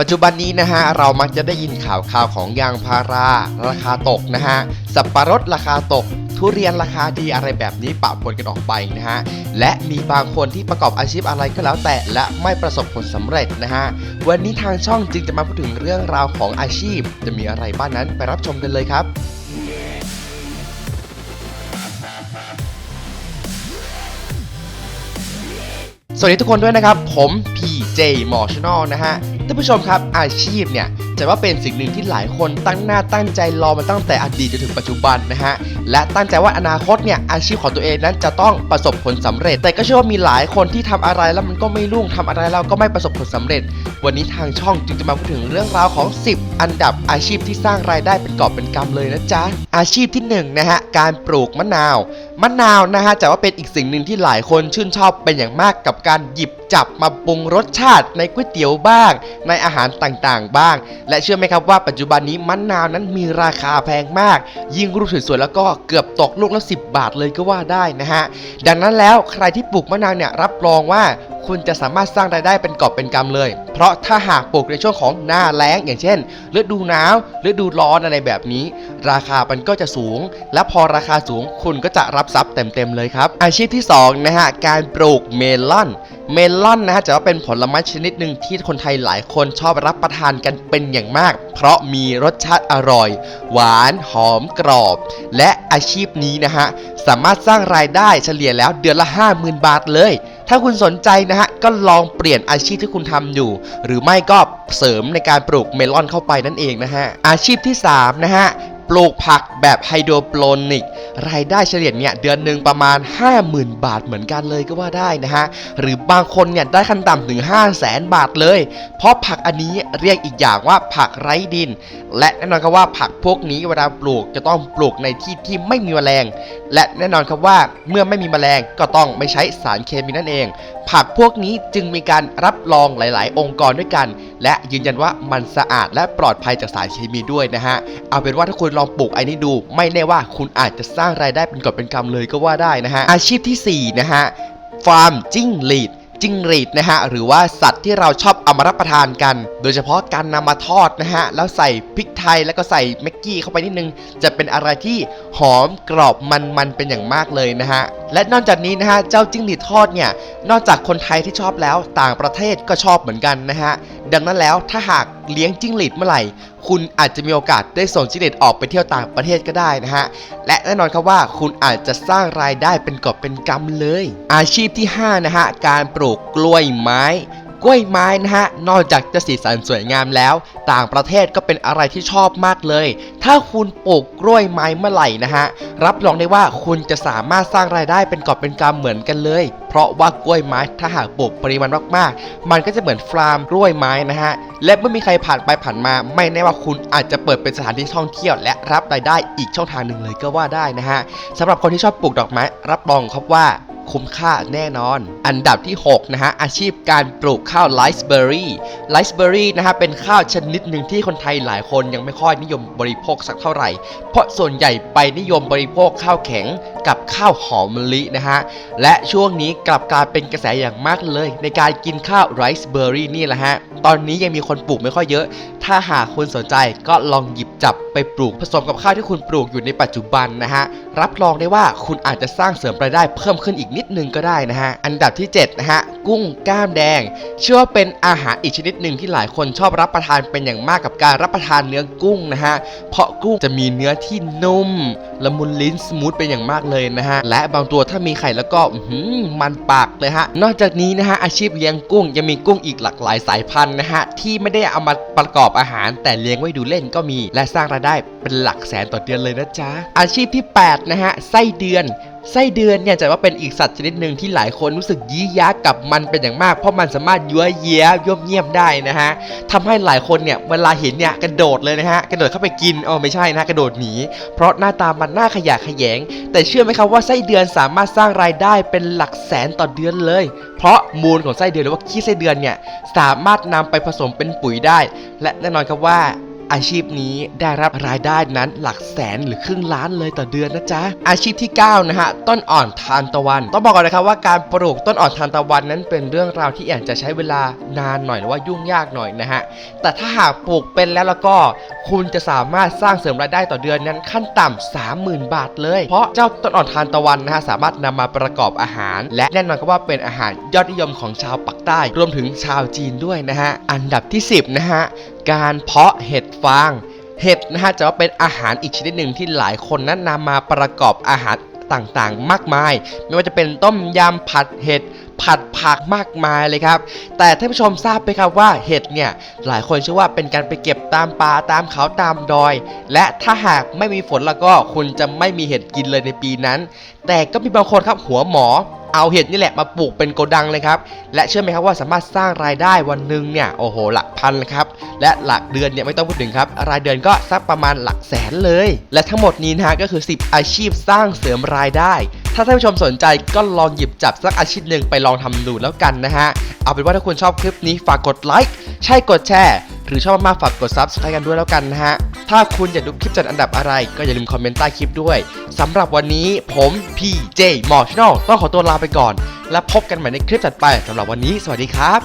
ปัจจุบันนี้นะฮะเรามักจะได้ยินข่าวข่าวของยางพาราราคาตกนะฮะสับปะรดราคาตก ทุเรียนราคาดีอะไรแบบนี้ปะปนกันออกไปนะฮะและมีบางคนที่ประกอบอาชีพอะไรก็แล้วแต่และไม่ประสบผลสำเร็จนะฮะวันนี้ทางช่องจึงจะมาพูดถึงเรื่องราวของอาชีพ จะมีอะไรบ้างนั้นไปรับชมกันเลยครับสวัสดีทุกคนด้วยนะครับ ผม PJ m o r t i o n a l นะฮะ ท่านผู้ชมครับอาชีพเนี่ยจะว่าเป็นสิ่งหนึ่งที่หลายคนตั้งหน้าตั้งใจรอมาตั้งแต่อดีตจนถึงปัจจุบันนะฮะและตั้งใจว่าอนาคตเนี่ยอาชีพของตัวเองนั้นจะต้องประสบผลสำเร็จ แต่ก็เชื่อว่ามีหลายคนที่ทำอะไรแล้วมันก็ไม่รุ่งทำอะไรแล้วก็ไม่ประสบผลสำเร็จ วันนี้ทางช่องจึงจะมาพูดถึงเรื่องราวของ 10 อันดับอาชีพที่สร้างรายได้เป็นกอบเป็นกำเลยนะจ๊ะอาชีพที่หนึ่งนะฮะการปลูกมะนาวมะนาวนะฮะจะว่าเป็นอีกสิ่งหนึ่งที่หลายคนชื่นชอบเป็นอย่างมากกับการหยิบจับมาปรุงรสชาติในก๋วยเตี๋ยวบ้าง ในอาหารต่างๆบ้าง และเชื่อไหมครับว่าปัจจุบันนี้มะนาวนั้นมีราคาแพงมาก ยิ่งรูปสวยๆแล้วก็เกือบตกลูกละ10 บาทเลยก็ว่าได้นะฮะ ดังนั้นแล้วใครที่ปลูกมะนาวเนี่ยรับรองว่าคุณจะสามารถสร้างรายได้เป็นกอบเป็นกำเลย เพราะถ้าหากปลูกในช่วงของหน้าแล้งอย่างเช่นฤดูหนาวฤดูร้อนอะไรแบบนี้ ราคามันก็จะสูง และพอราคาสูงคุณก็จะรับทรัพย์เต็มๆเลยครับ อาชีพที่2นะฮะการปลูกเมลอน เมลอนนะฮะจะว่าเป็นผลไม้ชนิดหนึ่งที่คนไทยหลายคนชอบรับประทานกันเป็นอย่างมาก เพราะมีรสชาติอร่อย หวานหอมกรอบ และอาชีพนี้นะฮะ สามารถสร้างรายได้เฉลี่ยแล้วเดือนละ 50,000 บาทเลย ถ้าคุณสนใจนะฮะ ก็ลองเปลี่ยนอาชีพที่คุณทำอยู่ หรือไม่ก็เสริมในการปลูกเมลอนเข้าไปนั่นเองนะฮะอาชีพที่3นะฮะปลูกผักแบบไฮโดรโปรนิก รายได้เฉลี่ยเนี่ยเดือนหนึ่งประมาณ 50,000 บาทเหมือนกันเลยก็ว่าได้นะฮะ หรือบางคนเนี่ยได้ขั้นต่ำถึง 5 0 0แสนบาทเลย เพราะผักอันนี้เรียกอีกอย่างว่าผักไร้ดิน และแน่นอนครับว่าผักพวกนี้เวลาปลูกจะต้องปลูกในที่ที่ไม่มีแมลง และแน่นอนครับว่าเมื่อไม่มีแมลงก็ต้องไม่ใช้สารเคมีนั่นเอง ผักพวกนี้จึงมีการรับรองหลาย ๆ องค์กรด้วยกันและยืนยันว่ามันสะอาดและปลอดภัยจากสารเคมีด้วยนะฮะ เอาเป็นว่าถ้าคุณลองปลูกไอ้นี้ดู ไม่แน่ว่าคุณอาจจะสร้างรายได้เป็นกอบเป็นกำเลยก็ว่าได้นะฮะ อาชีพทีสี่4 นะฮะ ฟาร์มจิ้งหรีดจิ้งหรีดนะฮะหรือว่าสัตว์ที่เราชอบเอามารับประทานกัน โดยเฉพาะการนำมาทอดนะฮะแล้วใส่พริกไทยแล้วก็ใส่แม็กกี้เข้าไปนิดนึง จะเป็นอะไรที่หอมกรอบมันๆเป็นอย่างมากเลยนะฮะและนอกจากนี้นะฮะเจ้าจิ้งหรีดทอดเนี่ยนอกจากคนไทยที่ชอบแล้วต่างประเทศก็ชอบเหมือนกันนะฮะดังนั้นแล้วถ้าหากเลี้ยงจิ้งหรีดเมื่อไหร่ คุณอาจจะมีโอกาสได้ส่งจิ้งหรีดออกไปเที่ยวต่างประเทศก็ได้นะฮะและแน่นอนครับว่าคุณอาจจะสร้างรายได้เป็นกอบเป็นกำเลย อาชีพที่5นะฮะการปลูกกล้วยไม้ ล้วยไม้นะฮะ นอกจากจะสีสันสวยงามแล้ว ต่างประเทศก็เป็นอะไรที่ชอบมากเลย ถ้าคุณปลูกกล้วยไม้เมื่อไหร่นะฮะ รับรองได้ว่าคุณจะสามารถสร้างรายได้เป็นกอบเป็นกำเหมือนกันเลย เพราะว่ากล้วยไม้ถ้าหากปลูกปริมาณมากๆ มันก็จะเหมือนฟาร์มกล้วยไม้นะฮะ และเมื่อมีใครผ่านไปผ่านมา ไม่แน่ว่าคุณอาจจะเปิดเป็นสถานที่ท่องเที่ยว และรับรายได้อีกช่องทางหนึ่งเลยก็ว่าได้นะฮะสำหรับคนที่ชอบปลูกดอกไม้ รับรองครับว่า คุ้มค่าแน่นอน อันดับที่ 6 นะฮะ อาชีพการปลูกข้าวไรซ์เบอร์รี่ไรซ์เบอร์รี่นะฮะเป็นข้าวชนิดหนึ่งที่คนไทยหลายคนยังไม่ค่อยนิยมบริโภคสักเท่าไหร่ เพราะส่วนใหญ่ไปนิยมบริโภคข้าวแข็งกับข้าวหอมมะลินะฮะ และช่วงนี้กลับกลายเป็นกระแสอย่างมากเลย ในการกินข้าวไรซ์เบอร์รี่นี่แหละฮะ ตอนนี้ยังมีคนปลูกไม่ค่อยเยอะ ถ้าหากคุณสนใจก็ลองหยิบจับไปปลูกผสมกับข้าวที่คุณปลูกอยู่ในปัจจุบันนะฮะ รับรองได้ว่าคุณอาจจะสร้างเสริมรายได้เพิ่มขึ้นอีกนิดนึงก็ได้นะฮะ อันดับที่7นะฮะกุ้งกล้ามแดง เชื่อว่าเป็นอาหารอีกชนิดหนึ่งที่หลายคนชอบรับประทานเป็นอย่างมากกับการรับประทานเนื้อกุ้งนะฮะ เพราะกุ้งจะมีเนื้อที่นุ่มละมุนลิ้นสมูทเป็นอย่างมากเลยนะฮะ และบางตัวถ้ามีไข่แล้วก็หือมันปากเลยฮะ นอกจากนี้นะฮะอาชีพเลี้ยงกุ้งยังมีกุ้งอีกหลากหลายสายพันธุ์นะฮะที่ไม่ได้เอามาประกอบอาหาร แต่เลี้ยงไว้ดูเล่นก็มี และสร้างรายได้เป็นหลักแสนต่อเดือนเลยนะจ๊ะอาชีพที่8นะฮะไส้เดือน ไส้เดือนเนี่ยจะว่าเป็นอีกสัตว์ชนิดหนึ่งที่หลายคนรู้สึกยี้ยักกับมันเป็นอย่างมาก เพราะมันสามารถยั่วเย้ยย่มเยี่ยมได้นะฮะทำให้หลายคนเนี่ยเวลาเห็นเนี่ยกระโดดเลยนะฮะกระโดดเข้าไปกินอ๋อไม่ใช่นะกระโดดหนีเพราะหน้าตามันน่าขยะแขยง แต่เชื่อไหมครับว่าไส้เดือนสามารถสร้างรายได้เป็นหลักแสนต่อเดือนเลย เพราะมูลของไส้เดือนหรือว่าขี้ไส้เดือนเนี่ยสามารถนำไปผสมเป็นปุ๋ยได้ และแน่นอนครับว่า อาชีพนี้ได้รับรายได้นั้นหลักแสนหรือครึ่งล้านเลยต่อเดือนนะจ๊ะ อาชีพที่ 9 นะฮะ ต้นอ่อนทานตะวัน ต้องบอกก่อนนะครับว่าการปลูกต้นอ่อนทานตะวันนั้นเป็นเรื่องราวที่อาจจะใช้เวลานานหน่อยหรือว่ายุ่งยากหน่อยนะฮะ แต่ถ้าหากปลูกเป็นแล้วแล้วก็ คุณจะสามารถสร้างเสริมรายได้ต่อเดือนนั้นขั้นต่ำ30,000 บาทเลย เพราะเจ้าต้นอ่อนทานตะวันนะฮะสามารถนำมาประกอบอาหาร และแน่นอนก็ว่าเป็นอาหารยอดนิยมของชาวปักใต้ รวมถึงชาวจีนด้วยนะฮะ อันดับที่ 10 นะฮะ การเพาะเห็ดฟาง เห็ดนะฮะจะว่าเป็นอาหารอีกชนิดหนึ่งที่หลายคนนั้นนำมาประกอบอาหารต่างๆ มากมาย ไม่ว่าจะเป็นต้มยำผัดเห็ดผัดผักมากมายเลยครับ แต่ท่านผู้ชมทราบไหมครับว่าเห็ดเนี่ยหลายคนเชื่อว่าเป็นการไปเก็บตามป่าตามเขาตามดอย และถ้าหากไม่มีฝนแล้วก็คุณจะไม่มีเห็ดกินเลยในปีนั้น แต่ก็มีบางคนครับหัวหมอ เอาเห็ดนี่แหละมาปลูกเป็นโกดังเลยครับ และเชื่อไหมครับว่าสามารถสร้างรายได้วันหนึ่งเนี่ยโอ้โหหลักพันเลยครับและหลักเดือนเนี่ยไม่ต้องพูดถึงครับ รายเดือนก็สักประมาณหลักแสนเลย และทั้งหมดนี้นะฮะก็คือ 10 อาชีพสร้างเสริมรายได้ ถ้าท่านผู้ชมสนใจก็ลองหยิบจับสักอาชีพหนึ่งไปลองทำดูแล้วกันนะฮะเอาเป็นว่าถ้าคุณชอบคลิปนี้ฝากกดไลค์ใช่กดแชร์หรือชอบมากๆฝากกด subscribe กันด้วยแล้วกันนะฮะ ถ้าคุณอยากดูคลิปจัดอันดับอะไร ก็อย่าลืมคอมเมนต์ใต้คลิปด้วยสำหรับวันนี้ผมพีเจมอชแนลต้องขอตัวลาไปก่อน และพบกันใหม่ในคลิปถัดไปสำหรับวันนี้ สวัสดีครับ